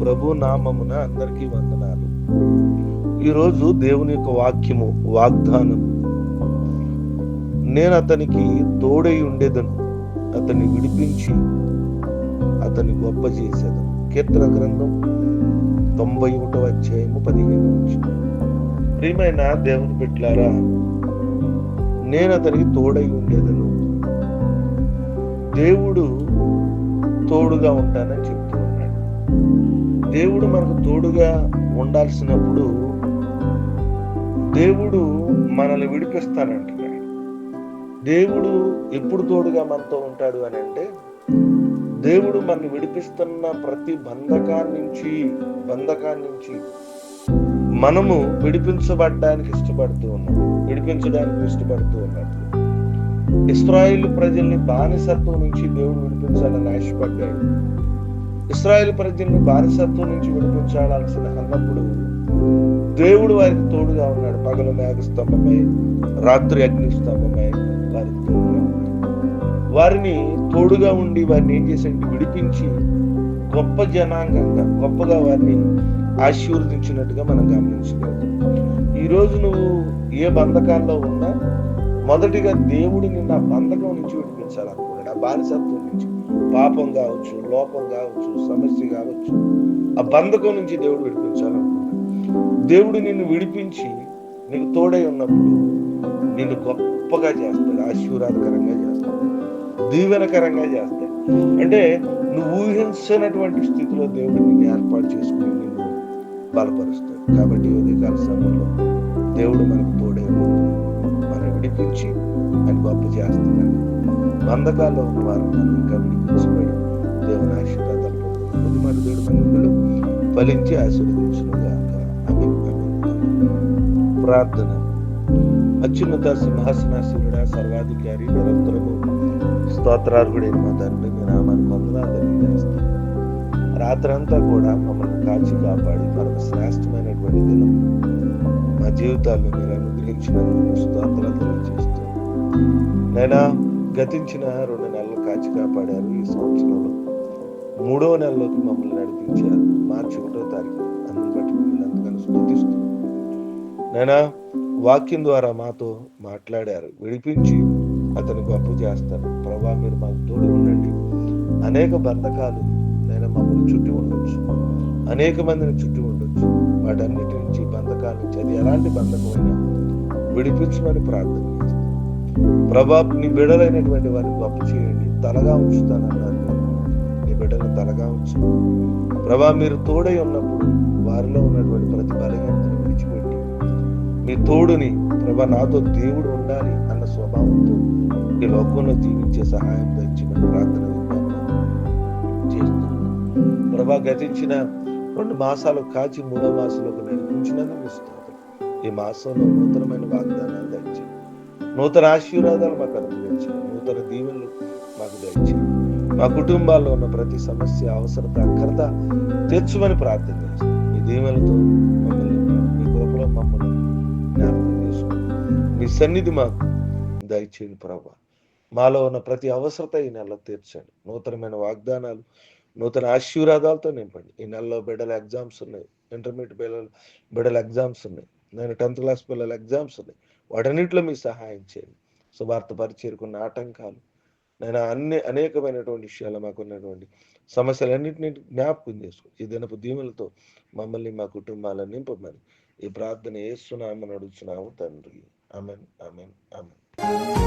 ప్రభు నామమున అందరికీ వందనాలు. ఈరోజు దేవుని యొక్క వాక్యము వాగ్దానం. నేను అతనికి తోడై ఉండేదను అతన్ని విడిపించి అతన్ని గొప్ప చేసేదను. కీర్తన గ్రంథం తొంభై ఒకటో అధ్యాయము పదిహేను వచ్చిన ప్రియమైన దేవుని బిడ్డలారా నేను అతనికి తోడై ఉండేదను. దేవుడు తోడుగా ఉంటానని చెప్తూ ఉన్నాడు. దేవుడు మనకు తోడుగా ఉండాల్సినప్పుడు దేవుడు మనల్ని విడిపిస్తానంటున్నాడు దేవుడు ఎప్పుడు తోడుగా మనతో ఉంటాడు అని అంటే దేవుడు మనల్ని విడిపిస్తున్న ప్రతి బంధకాన్ని నుంచి బంధకాన్ని నుంచి మనము విడిపించబడడానికి ఇష్టపడుతూ ఉన్నాం. విడిపించడానికి ఇష్టపడుతూ ఉన్నాడు ఇస్రాయిల్ ప్రజల్ని బానిసత్వం నుంచి దేవుడు విడిపించాలని ఆశపడ్డాడు. ఇస్రాయేల్ ప్రజల్ని బానిసత్వం నుంచి విడిపించాల్సిన అన్నప్పుడు దేవుడు వారికి తోడుగా ఉన్నాడు. పగలు మేఘస్తంభమై రాత్రి అగ్నిస్తంభమై వారికి తోడుగా ఉన్నాడు. వారిని తోడుగా ఉండి వారిని ఏం చేశాడు విడిపించి గొప్ప జనాంగంగా గొప్పగా వారిని ఆశీర్వదించినట్టుగా మనం గమనించగలుగుతాం. ఈరోజు నువ్వు ఏ బంధకాల్లో ఉన్నా మొదటిగా దేవుడు నిన్న బంధకం నుంచి విడిపించాలి. బానిసత్వం నుంచి. పాపం కావచ్చు లోపం కావచ్చు సమస్య కావచ్చు ఆ బంధకం నుంచి దేవుడు విడిపించాలనుకున్నాడు. దేవుడు నిన్ను విడిపించి నీకు తోడై ఉన్నప్పుడు నిన్ను గొప్పగా చేస్తాడు ఆశీర్వాదకరంగా చేస్తాడు దీవెనకరంగా చేస్తాడు. అంటే నువ్వు ఊహించినటువంటి స్థితిలో దేవుడు నిన్ను ఏర్పాటు చేసుకుని నిన్ను బలపరుస్తాడు. కాబట్టి ఉదయకాల సమయంలో దేవుడు మనకు తోడే ఉంటున్నాడు మనం విడిపించి అని గొప్ప చేస్తున్నాడు. బంధకాల్లో ఉన్న వారు ఇంకా విడిపించబడి దేవుని ఆశీర్వాదాలు పొందుతారు మరి దేవుడు మనుగులు ఫలించి ఆశీర్వదించునుగాక. ఆమె ప్రార్థన. అత్యున్నత సింహాసనాశీనుడ సర్వాధికారి నిరంతరము స్తోత్రార్హుడైన మా తండ్రి మీ నామాన్ని వందనాలు తెలియజేస్తాను రాత్రంతా కూడా మమ్మల్ని కాచి కాపాడి మరొక శ్రేష్టమైనటువంటి దినం మా జీవితాల్లో మీరు అనుగ్రహించినందుకు స్తోత్రాలు తెలియజేస్తాను నైనా గతించిన రెండు నెలలు కాచి కాపాడారు ఈ సంవత్సరంలో. మూడో నెలలోకి మమ్మల్ని నడిపించారు. మార్చి ఒకటో తారీఖు అందుని బట్టి మిమ్మల్ని ఎంతగానో స్థుతిస్తూ నైనా వాక్యం ద్వారా మాతో మాట్లాడారు. విడిపించి అతను గొప్ప చేస్తారు. ప్రభా మీరు మాకు తోడు ఉండండి. అనేక బంధకాలు నేను మమ్మల్ని చుట్టి ఉండొచ్చు. అనేక మందిని చుట్టి ఉండొచ్చు. వాటన్నిటి నుంచి బంధకాల నుంచి అది ఎలాంటి బంధకమైనా విడిపించమని ప్రార్థన చేస్తాను ప్రభా నీ బిడలైనటువంటి వారిని గొప్ప చేయండి. తలగా ఉంచుతానన్నారు నీ బిడ్డలు తలగా ఉంచు. ప్రభా మీరు తోడై ఉన్నప్పుడు వారిలో ఉన్నటువంటి ప్రతి బలహీనతను విడిచిపెట్టి మీ తోడుని ప్రభా నాతో దేవుడు ఉండాలి అన్న స్వభావంతో ఈ లోకంలో జీవించే సహాయం తెచ్చిమని ప్రార్థన చేస్తున్నాను ప్రభా గతించిన రెండు మాసాలు కాచి మూడో మాసంలోకి నడిపించినందుకు స్తోత్రం. ఈ మాసంలో నూతనమైన వాగ్దానాలు దయచేయండి నూతన ఆశీర్వాదాలు మాకు అనుగ్రహించండి నూతన దీవెనలు మాకు దయచేయండి. మా కుటుంబాల్లో ఉన్న ప్రతి సమస్య అవసరత అక్కరత తీర్చమని ప్రార్థన చేస్తాం మీ దీవెనలతో మమ్మల్ని మీ కృపలో మమ్మల్ని జ్ఞాపకం చేసుకోండి మీ సన్నిధి మాకు దయచేయండి ప్రభా. మాలో ఉన్న ప్రతి అవసరత ఈ నెలలో తీర్చండి. నూతనమైన వాగ్దానాలు నూతన ఆశీర్వాదాలతో నింపండి. ఈ నెలలో బిడ్డల ఎగ్జామ్స్ ఉన్నాయి. ఇంటర్మీడియట్ పిల్లలు బిడ్డల ఎగ్జామ్స్ ఉన్నాయి. నేను టెన్త్ క్లాస్ పిల్లల ఎగ్జామ్స్ ఉన్నాయి. వాటన్నిటిలో మీ సహాయం చేయండి. సువార్త పరిచేరుకున్న ఆటంకాలు నేను అన్ని అనేకమైనటువంటి విషయాలు మాకు ఉన్నటువంటి సమస్యలన్నింటినీ జ్ఞాపకం చేసుకో ఈ దినపు దీవులతో మమ్మల్ని మా కుటుంబాలను నింపమని ఈ ప్రార్థన ఏస్తున్నామని అడుగుతున్నాము తండ్రి. Amen amen amen